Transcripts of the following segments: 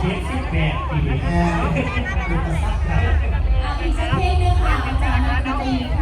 เจ็ดสิบแปดปีเป็นกษัตริย์ครับ เอาอีกสักเพลงหนึงค่ะอาจารย์นักดนตรีค่ะ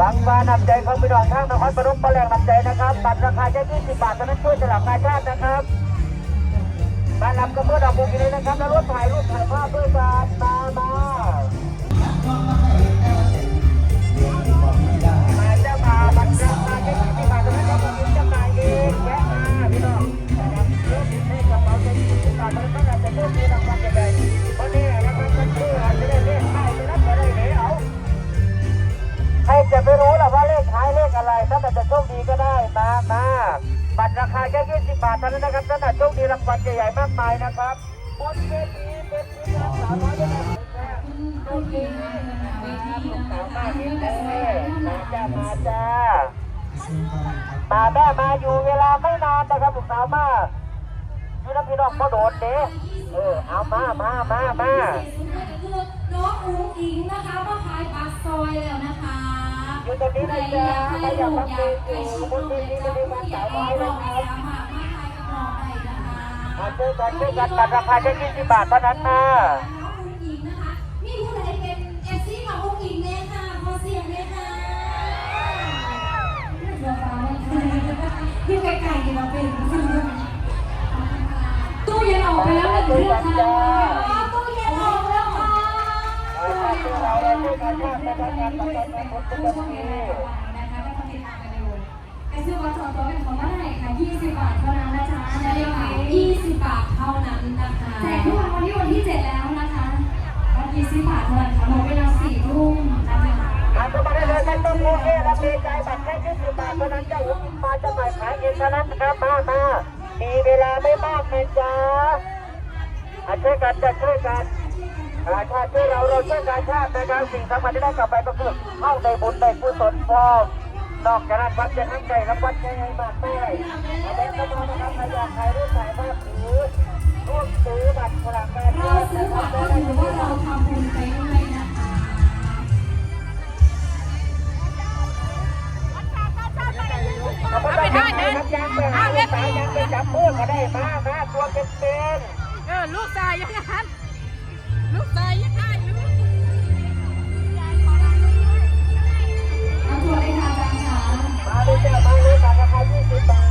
หวังว่านำใจของพี่น้องทางนครปฐมประแรงนำใจนะครับบัตรราคาแค่20บาทเท่านั้นช่วยสลับกาชาตินะครับมารับกระเบื้องดอกบุกนี้นะครับแล้วรถถ่ายรูปถ่ายภาพด้วยกันตามมามา นะครับถ้าแต่โชคดีรางวัลใหญ่ๆมากมายนะครับบนเวทีเป็นที่งานสาวน้อยยังไงโชคดีนะครับสาวมากนิดเดียวมาจ้ามาจ้ามาแม่มาอยู่เวลาไม่นานนะครับลูกสาวมาอยู่น้ำพี่น้องก็โดดเด้เออเอามามามามาน้องอุ้งอิงนะคะมาขายปลาซอยแล้วนะคะอยู่ตรงนี้นะจ๊ะใครอยากมาเป็นอยู่บนเวทีจะมีวันสาวน้อยนะครับสามารถมาขายกับ มาเจอกันเจอกันบัตรราคาแค่ยี่สิบบาทเท่านั้นนะน้องอุ้งอิงนะคะนี่ผู้ใดเป็นเอฟซีของอุ้งอิงเนี่ยค่ะขอเสียงเลยค่ะที่ไกลๆกันเราเป็นตู้เย็นออกไปแล้วหนึ่งเรื่องค่ะตู้เย็นออกแล้วค่ะมาเจอเราแล้วเจอกันชาตินะ ครับงานประกันในคนทุกคนนี้ไอซื้อวัตถุตัวเป็นของเท่าไหร่คะ20 บาทเท่านั้นนะจ๊ะใช่ค่ะ20 บาทเท่านั้นนะคะแจกทุกวันวันที่วันที่ 7 แล้วนะคะวัน20บาทเท่านั้นค่ะหมดเวลา4ทุ่มนะคะมาเข้ามาได้เลยไม่ต้องโมเอะรับดีใจบัตรแค่ยี่สิบบาทเท่านั้นเจ้าอุ้มมาจะหมายขายเองเท่านั้นนะครับมามามีเวลาไม่มากนะจ๊ะอะช่วยกันจะช่วยกันอาชาติช่วยเราเราช่วยการชาตินะครับสิ่งสำคัญที่ได้กลับไปก็คือเข้าในบุญในกุศลพอ นอกจากนั้นวัดจะทั้งใจรับวัดใจให้มากได้เอาเดินเข้ามานะครับใครอยากถ่ายรูปถ่ายภาพถือร่วมซื้อบัตรพลังงานเราซื้อบัตรก็ถือว่าเราทำบุญไปด้วยนะคะเอาไปได้นะครับยางไปหาลูกสาวยางไปจับมือก็ได้มามาตัวเป็นเป็นเออลูกชายยังงั้นลูกชายยังได้อยู่ มาเลยจ้ามา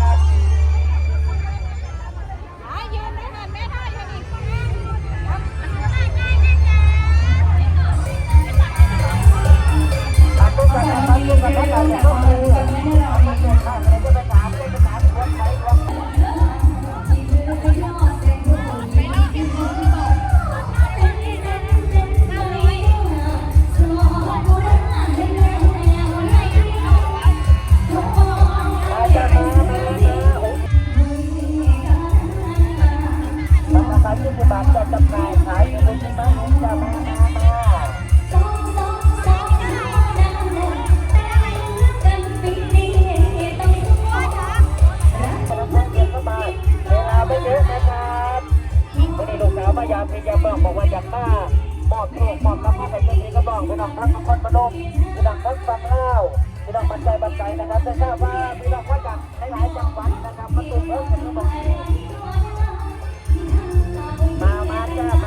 ามอบมอบรางวัลให้เจ้าหนี้ก็บอกพี่น้องทั้งนครพนมพี่น้องทั้งฟังเล่าพี่น้องบันใจบันใจนะครับได้ทราบว่าพี่น้องว่าจากหลายจังหวัดนะครับมาตุ้มเอิ้งกันทุกบอกมา มาจ้า